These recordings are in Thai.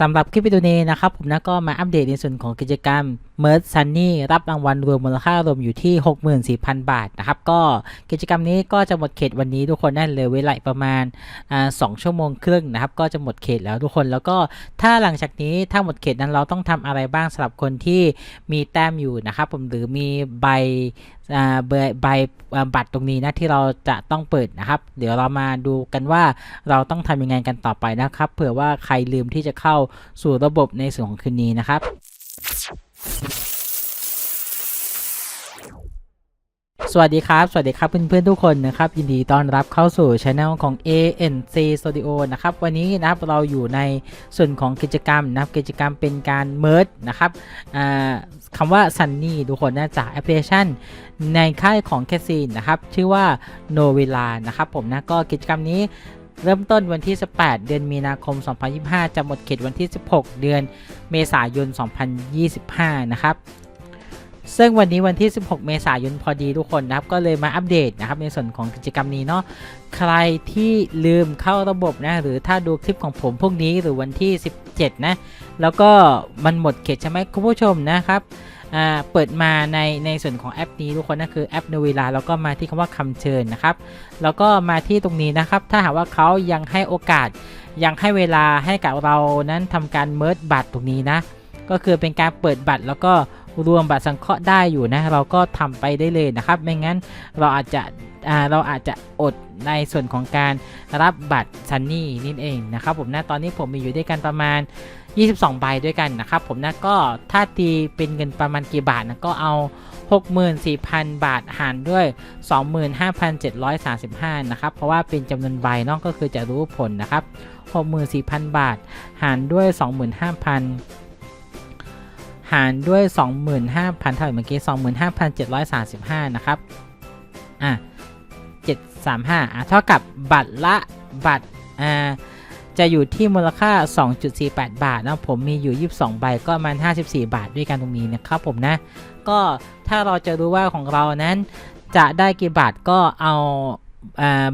สำหรับคลิปวิดีโอนี้นะครับผมนะก็มาอัปเดตในส่วนของกิจกรรม m e r ซันนี่รับรางวัลรวมมูลค่ารวมอยู่ที่ 64,000 บาทนะครับก็กิจกรรมนี้ก็จะหมดเขตวันนี้ทุกคนได้เลยเวลาประมาณสองชั่วโมงครึ่งนะครับก็จะหมดเขตแล้วทุกคนแล้วก็ถ้าหลังจากนี้ถ้าหมดเขตนั้นเราต้องทำอะไรบ้างสำหรับคนที่มีแต้มอยู่นะครับผมหรือมีใบ ใบบัตรตรงนี้นะที่เราจะต้องเปิดนะครับ เดี๋ยวเรามาดูกันว่าเราต้องทำยังไงกันต่อไปนะครับ เผื่อว่าใครลืมที่จะเข้าสู่ระบบในส่วนของคืนนี้นะครับ สวัสดีครับ สวัสดีครับเพื่อนๆทุกคนนะครับ ยินดีต้อนรับเข้าสู่ช anel ของ ANC Studio นะครับ วันนี้นะครับเราอยู่ในส่วนของกิจกรรมนะครับ กิจกรรมเป็นการเมิร์นะครับคำว่า Sunny ทุกคนนะจากแอปพลิเคชันในค่ายของแคสซีนนะครับ ชื่อว่า No เวลานะครับผมนะก็กิจกรรมนี้เริ่มต้นวันที่ 18 เดือนมีนาคม 2025 จะหมดเขตวันที่ 16 เดือนเมษายน 2025 นะครับ ซึ่งวันนี้วันที่ 16 เมษายนพอดีทุกคนนะครับ ก็เลยมาอัปเดตนะครับในส่วนของกิจกรรมนี้เนาะ ใครที่ลืมเข้าระบบนะ หรือถ้าดูคลิปของผมพวกนี้หรือวันที่ 17 นะ แล้วก็มันหมดเขตใช่ไหมคุณผู้ชมนะครับอ่าเปิดมาในในส่วนของแอปนี้ทุกคนนะคือแอปโนเวลาแล้วก็มาที่คำว่าคำเชิญนะครับ แล้วก็มาที่ตรงนี้นะครับ ถ้าหากว่าเขายังให้โอกาส ยังให้เวลาให้กับเรานั้นทำการเมิร์ดบัตรตรงนี้นะ ก็คือเป็นการเปิดบัตรแล้วก็ รวมบัตรสังเคราะห์ได้อยู่นะ เราก็ทำไปได้เลยนะครับ ไม่งั้นเราอาจจะเราอาจจะอดในส่วนของการรับบัตรซันนี่นี่เองนะครับผมนะตอนนี้ผมมีอยู่ด้วยกันประมาณ 22 ใบด้วยกันนะครับผมนะก็ถ้าตีเป็นเงินประมาณกี่บาทนะก็เอา 64,000 บาทหารด้วย 25,735 นะครับ เพราะว่าเป็นจำนวนใบนาะก็คือจะรู้ผลนะครับ 64,000 บาทหารด้วย 25,000 หารด้วย 25,000เท่าเมื่อกี้ 25,735 นะครับ อะ 735 อะ เท่ากับบัตรละบัตร อ่า จะอยู่ที่มูลค่า 2.48 บาทนะ ผมมีอยู่ 22 ใบ ก็ประมาณ 54 บาทด้วยกันตรงนี้นะครับผมนะ ก็ถ้าเราจะรู้ว่าของเรานั้นจะได้กี่บาทก็เอา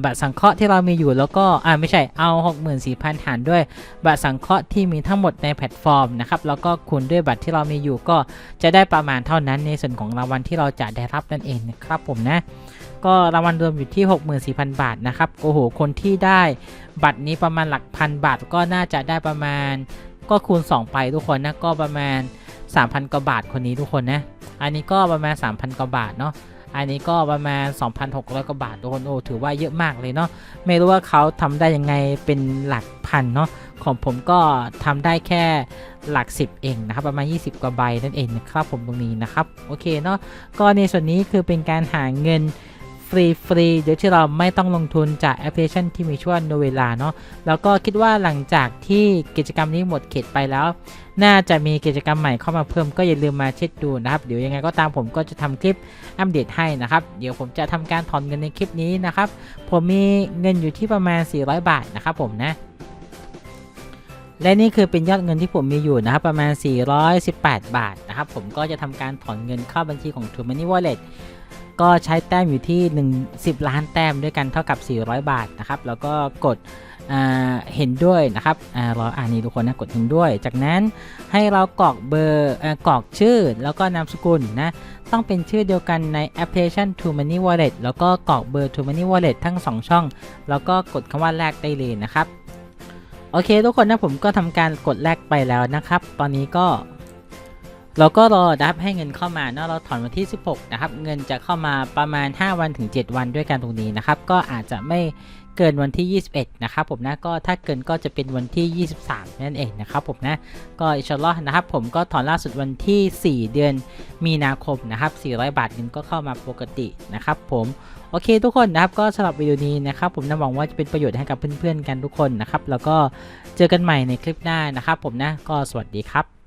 บัตรสังเคราะห์ที่เรามีอยู่แล้วก็อ่าไม่ใช่เอา 64,000หารด้วยบัตรสังเคราะห์ที่มีทั้งหมดในแพลตฟอร์มนะครับแล้วก็คูณด้วยบัตรที่เรามีอยู่ก็จะได้ประมาณเท่านั้นในส่วนของรางวัลที่เราจะได้รับนั่นเองนะครับผมนะก็รางวัลรวมอยู่ที่ 64,000 บาทนะครับโอ้โหคนที่ได้บัตรนี้ประมาณหลักพันบาทก็น่าจะได้ประมาณก็คูณ 2 ไปทุกคนนะก็ประมาณ 3,000กว่าบาทคนนี้ทุกคนนะอันนี้ก็ประมาณ 3,000กว่าบาทเนาะ อันนี้ก็ประมาณ 2,600 กว่าบาททุกคนโอ้ถือว่าเยอะมากเลยเนาะไม่รู้ว่าเขาทำได้ยังไงเป็นหลักพันเนาะของผมก็ทำได้แค่หลัก 10 เองนะครับ ประมาณ 20 กว่าใบนั่นเองนะครับผมตรงนี้นะครับ โอเคเนาะก็ในส่วนนี้คือเป็นการหาเงิน ฟรีฟรีๆโดยที่เราไม่ต้องลงทุนจากแอปพลิเคชันที่มีชื่อว่าโนเวลาเนาะแล้วก็คิดว่าหลังจากที่กิจกรรมนี้หมดเขตไปแล้ว น่าจะมีกิจกรรมใหม่เข้ามาเพิ่มก็อย่าลืมมาเช็คดูนะครับ เดี๋ยวยังไงก็ตามผมก็จะทำคลิปอัปเดตให้นะครับ เดี๋ยวผมจะทำการถอนเงินในคลิปนี้นะครับ ผมมีเงินอยู่ที่ประมาณ 400 บาทนะครับผมนะ และนี่คือเป็นยอดเงินที่ผมมีอยู่นะครับประมาณ 418 บาทนะครับผมก็จะทำการถอนเงินเข้าบัญชีของ True Money Wallet ก็ใช้แต้มอยู่ที่1 10 ล้านแต้มด้วยกันเท่ากับ 400 บาทนะครับแล้วก็กดเห็นด้วยนะครับรออ่านนี้ทุกคนนะกดเห็นด้วย จากนั้นให้เรากรอกเบอร์กรอกชื่อแล้วก็นามสกุลนะต้องเป็นชื่อเดียวกันในแอปพลิเคชัน True Money Wallet แล้วก็กรอกเบอร์ True Money Wallet ทั้ง 2 ช่อง แล้วก็กดคำว่าแลกได้เลยนะครับ โอเคทุกคนนะผมก็ทำการกดแลกไปแล้วนะครับ ตอนนี้ก็ เราก็รอดับให้เงินเข้ามาเนาะเราถอนวันที่ 16 นะครับ เงินจะเข้ามาประมาณ 5 วันถึง 7 วันด้วยกันตรงนี้นะครับ ก็อาจจะไม่เกินวันที่ 21 นะครับผมนะ ก็ถ้าเกินก็จะเป็นวันที่ 23 นั่นเองนะครับผมนะ ก็อิชอลลอฮ์นะครับ ผมก็ถอนล่าสุดวันที่ 4 เดือนมีนาคมนะครับ 400 บาทเงินก็เข้ามาปกตินะครับผมโอเคทุกคนนะครับก็สำหรับวิดีโอนี้นะครับผมนะหวังว่าจะเป็นประโยชน์ให้กับเพื่อนๆกันทุกคนนะครับ แล้วก็เจอกันใหม่ในคลิปหน้านะครับผมนะก็สวัสดีครับ